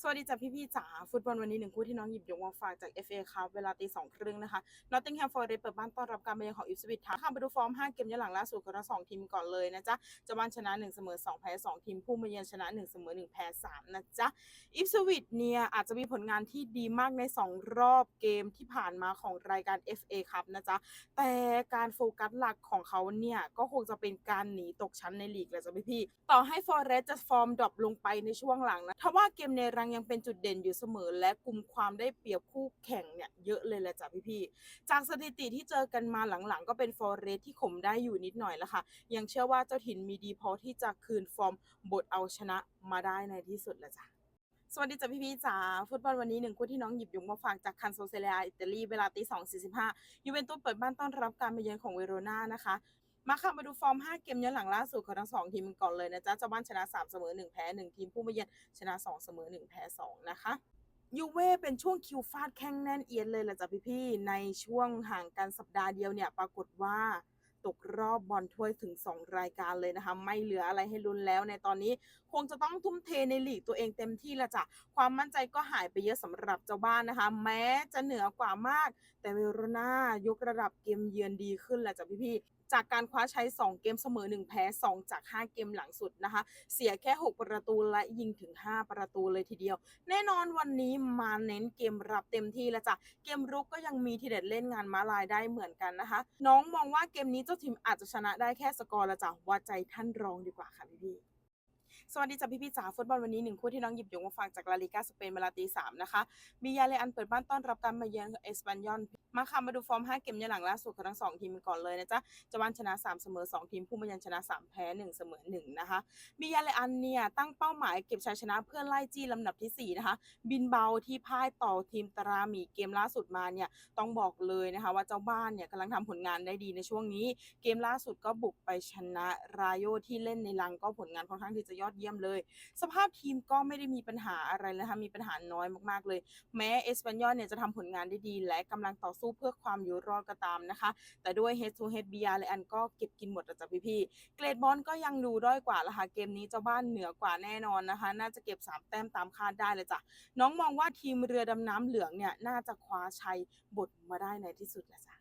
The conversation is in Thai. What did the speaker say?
สวัสดีจ้ะพี่ๆจ๋าฟุตบอลวันนี้หนึ่งคู่ที่น้องหยิบยกมาฝากจาก FA ครับเวลาตีสองครึ่งนะคะนอตติงแฮมฟอร์เรสเปิดบ้านต้อนรับการมาเยือนของอิฟสวิตทค่ะไปดูฟอร์ม 5 เกมย้อนหลังล่าสุดของทั้งสองทีมก่อนเลยนะจ๊ะเจ้าบ้านชนะ 1 เสมอ 2 แพ้ 2 ทีมผู้มาเยือนชนะ 1 เสมอ 1 แพ้ 3 นะจ๊ะอิฟสวิตเนี่ยอาจจะมีผลงานที่ดีมากใน 2 รอบเกมที่ผ่านมาของรายการ FA ครับนะจ๊ะแต่การโฟกัสหลักของเขาเนี่ยก็คงจะเป็นการหนีตกชั้นในลีกแหละจ้ะพี่ๆต่อให้ฟอร์เรสจะฟอร์มดรอปลงไปในช่วงหลังนะทว่าเกมในรังยังเป็นจุดเด่นอยู่เสมอ และกลุ่มความได้เปรียบคู่แข่งเนี่ยเยอะเลยแหละจ้ะพี่ๆจากสถิติที่เจอกันมาหลังๆ ก็เป็นฟอร์เรสที่ข่มได้อยู่นิดหน่อยแล้วค่ะ ยังเชื่อว่าเจ้าถิ่นมีดีพอที่จะคืนฟอร์มบทเอาชนะมาได้ในที่สุดแหละจ้ะสวัสดีจ้ะพี่ๆจ๋าฟุตบอลวันนี้หนึ่งคู่ที่น้องหยิบยกมาฝากจากคันโซเซเลียอิตาลีเวลาตีสองสี่สิบห้ายูเวนตุสเปิดบ้านต้อนรับการมาเยือนของเวโรนานะคะ มาค่ะมาดูฟอร์ม 5 เกมย้อนหลังล่าสุดของทั้งสองทีมกันก่อนเลยนะจ๊ะเจ้าบ้านชนะ 3 เสมอ 1 แพ้ 1 ทีมผู้มาเยือนชนะ 2 เสมอ 1 แพ้ 2 นะคะยูเว่เป็นช่วงคิวฟาดแข้งแน่นเอียดเลยแหละจ้ะพี่ๆในช่วงห่างกันสัปดาห์เดียวเนี่ยปรากฏว่าตกรอบบอลถ้วยถึง 2 รายการเลยนะคะ ไม่เหลืออะไรให้ลุ้นแล้วในตอนนี้คงจะต้องทุ่มเทในลีกตัวเองเต็มที่ละจ้ะความมั่นใจก็หายไปเยอะสำหรับเจ้าบ้านนะคะ แม้จะเหนือกว่ามาก แต่เวโรนายกระดับเกมเยือนดีขึ้นละจ้ะพี่ๆจากการคว้าชัย 2 เกมเสมอ 1 แพ้ 2 จาก 5 เกมหลังสุดนะคะ เสียแค่ 6 ประตูและยิงถึง 5 ประตูเลยทีเดียว แน่นอนวันนี้มาเน้นเกมรับเต็มที่แล้วจ้ะ เกมรุกก็ยังมีทีเด็ดเล่นงานมาลายได้เหมือนกันนะคะ น้องมองว่าเกมนี้เจ้าทีมอาจจะชนะได้แค่สกอร์ละจ้ะวัดใจท่านรองดีกว่าค่ะพี่ๆ สวัสดีจ้ะพี่พี่จ๋าฟุตบอลวันนี้หนึ่งคู่ที่น้องหยิบยกมาฝากจากลาลิกาสเปนเวลาตีสามนะคะบียาเลอันเปิดบ้านต้อนรับการมาเยือนเอสปันยอนมาค่ะมาดูฟอร์ม 5 เกมย้อนหลังล่าสุดของทั้งสองทีมก่อนเลยนะจ๊ะเจาบ้านชนะ 3 เสมอ 2 ทีม ผู้มาเยือนชนะ 3 แพ้ 1 เสมอ 1 นะคะบียาเลอันเนี่ยตั้งเป้าหมายเก็บชัยชนะเพื่อไล่จี้ลำดับทีสี่4 นะคะ บินเบาที่พ่ายต่อทีมตราหมีเกมล่าสุดมาเนี่ยต้องบอกเลยนะคะว่าเจ้าบ้านเนี่ยกำลังทำผลงานได้ดีในช่วงนี้ เกมล่าสุดก็บุกไปชนะรายโยที่เล่นในรังก็ผลงานค่อนข้างที่จะยอดเยี่ยมเลย สภาพทีมก็ไม่ได้มีปัญหาอะไรนะคะมีปัญหาน้อยมากๆเลย แม้เอสปันยอลเนี่ยจะทำผลงานได้ดี และกำลังต่อสู้เพื่อความอยู่รอดก็ตามนะคะ แต่ด้วย Head to Head บียาและอันก็เก็บกินหมดจ้ะพี่ๆเกรดบอลก็ยังดูด้อยกว่าละค่ะเกมนี้เจ้าบ้านเหนือกว่าแน่นอนนะคะ น่าจะเก็บ 3 แต้มตามคาดได้เลยจ้ะน้องมองว่าทีมเรือดำน้ำเหลืองเนี่ยน่าจะคว้าชัยบทมาได้ในที่สุดแหละจ้ะ